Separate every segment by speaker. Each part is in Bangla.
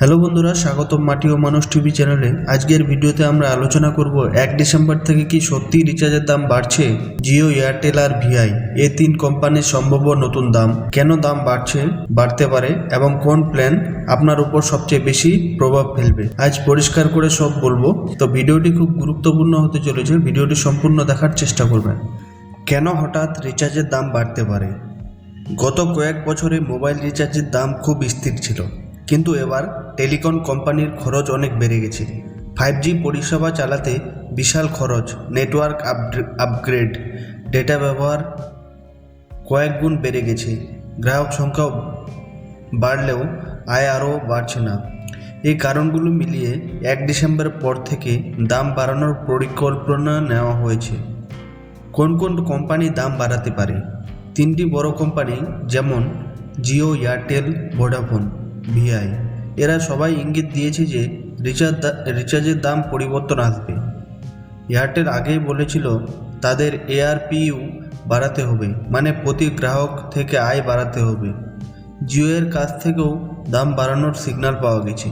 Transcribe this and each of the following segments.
Speaker 1: হ্যালো বন্ধুরা, স্বাগতম মাটি ও মানুষ টিভি চ্যানেলে। আজকের ভিডিওতে আমরা আলোচনা করব, এক ডিসেম্বর থেকে কি সত্যি রিচার্জের দাম বাড়ছে? জিও, এয়ারটেল আর ভিআই, এ তিন কোম্পানির সম্ভাব্য নতুন দাম। কেন দাম বাড়ছে, বাড়তে পারে, এবং কোন প্ল্যান আপনার উপর সবচেয়ে বেশি প্রভাব ফেলবে? আজ পরিষ্কার করে সব বলব। তো ভিডিওটি খুব গুরুত্বপূর্ণ হতে চলেছে, ভিডিওটি সম্পূর্ণ দেখার চেষ্টা করবেন। কেন হঠাৎ রিচার্জের দাম বাড়তে পারে? গত কয়েক বছরে মোবাইল রিচার্জের দাম খুব স্থির ছিল। কিন্তু এবার টেলিকম কোম্পানির খরচ অনেক বেড়ে গেছে। ফাইভ জি পরিষেবা চালাতে বিশাল খরচ নেটওয়ার্ক আপগ্রেড ডেটা ব্যবহার কয়েক গুণ বেড়ে গেছে। গ্রাহক সংখ্যাও বাড়লেও আয় আরও বাড়ছে না। এই কারণগুলো মিলিয়ে এক ডিসেম্বরের পর থেকে দাম বাড়ানোর পরিকল্পনা নেওয়া হয়েছে। কোন কোন কোম্পানি দাম বাড়াতে পারে? তিনটি বড় কোম্পানি যেমন জিও এয়ারটেল ভোডাফোন ভিআই এরা সবাই ইঙ্গিত দিয়েছে যে রিচার্জ রিচার্জের দাম পরিবর্তন আসবে। এয়ারটেল আগেই বলেছিল, তাদের এআরপিইউ বাড়াতে হবে মানে প্রতি গ্রাহক থেকে আয় বাড়াতে হবে। জিওয়ের কাছ থেকেও দাম বাড়ানোর সিগন্যাল পাওয়া গেছে।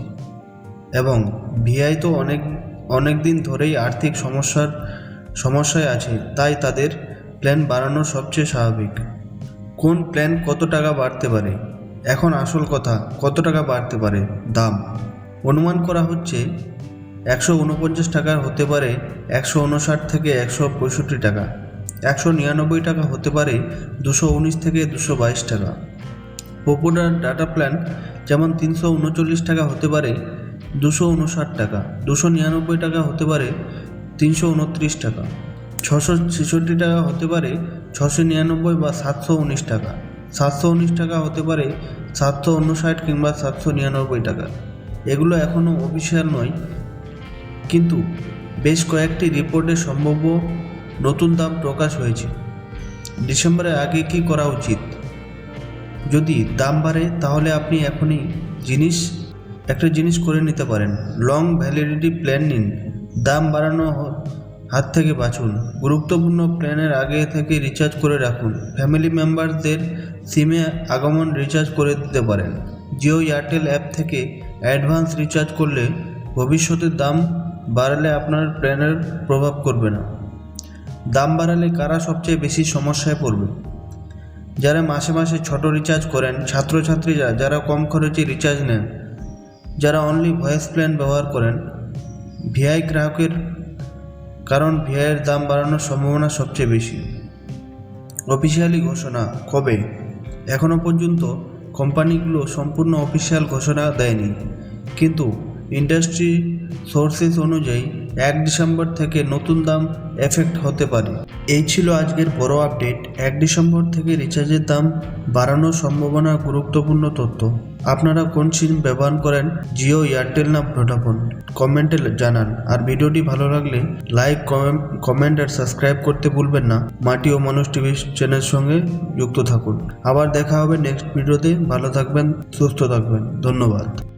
Speaker 1: এবং ভিআই তো অনেক অনেক দিন ধরেই আর্থিক সমস্যার, সমস্যায় আছে, তাই তাদের প্ল্যান বাড়ানো সবচেয়ে স্বাভাবিক। কোন প্ল্যান কত টাকা বাড়তে পারে? এখন আসল কথা, কত টাকা বাড়তে পারে? দাম। অনুমান করা হচ্ছে, একশো উনপঞ্চাশ টাকার হতে পারে একশো উনষাট থেকে একশো পঁয়ষট্টি টাকা। একশো নিরানব্বই টাকা হতে পারে দুশো উনিশ থেকে দুশো বাইশ টাকা। পপুলার ডাটা প্ল্যান যেমন তিনশো উনচল্লিশ টাকা হতে পারে দুশো উনষাট টাকা, দুশো নিরানব্বই টাকা হতে পারে তিনশো উনত্রিশ টাকা, ছশো ছেষট্টি টাকা হতে পারে ছশো নিরানব্বই বা সাতশো উনিশ টাকা। সাতশো উনিশ টাকা হতে পারে সাতশো উনষাট কিংবা সাতশো নিরানব্বই টাকা। এগুলো এখনও অফিসিয়াল নয়, কিন্তু বেশ কয়েকটি রিপোর্টে সম্ভাব্য নতুন দাম প্রকাশ হয়েছে। ডিসেম্বরের আগে কি করা উচিত? যদি দাম বাড়ে, তাহলে আপনি এখনই জিনিস, একটা জিনিস করে নিতে পারেন। লং ভ্যালিডিটি প্ল্যান নিন। দাম বাড়ানো হাত থেকে বাঁচুন। গুরুত্বপূর্ণ প্ল্যানের আগে থেকে রিচার্জ করে রাখুন। ফ্যামিলি মেম্বারদের সিমে আগমন রিচার্জ করে দিতে পারেন। জিও এয়ারটেল অ্যাপ থেকে অ্যাডভান্স রিচার্জ করলে ভবিষ্যতে দাম বাড়ালে আপনার প্ল্যানের প্রভাব করবে না। দাম বাড়ালে কারা সবচেয়ে বেশি সমস্যায় পড়বে? যারা মাসে মাসে ছোট রিচার্জ করেন, ছাত্রছাত্রীরা যারা কম খরচে রিচার্জ নেন, যারা অনলি ভয়েস প্ল্যান ব্যবহার করেন ভিআই গ্রাহকের কারণ ভিআইয়ের দাম বাড়ানোর সম্ভাবনা সবচেয়ে বেশি। অফিসিয়ালি ঘোষণা, কবে? এখনও পর্যন্ত কোম্পানিগুলো সম্পূর্ণ অফিসিয়াল ঘোষণা দেয়নি। কিন্তু, ইন্ডাস্ট্রি সোর্সেস অনুযায়ী এক ডিসেম্বর থেকে নতুন দাম এফেক্ট হতে পারে। এই ছিল আজকের বড় আপডেট। এক ডিসেম্বর থেকে রিচার্জের দাম বাড়ানোর সম্ভাবনার গুরুত্বপূর্ণ তথ্য। আপনারা কোন সিম ব্যবহার করেন? জিও, এয়ারটেল না ভোডাফোন? কমেন্টে জানান। আর ভিডিওটি ভালো লাগলে লাইক কমেন্ট আর সাবস্ক্রাইব করতে ভুলবেন না। মাটি ও মানুষ টিভি চ্যানেলের সঙ্গে যুক্ত থাকুন। আবার দেখা হবে নেক্সট ভিডিওতে। ভালো থাকবেন, সুস্থ থাকবেন। ধন্যবাদ।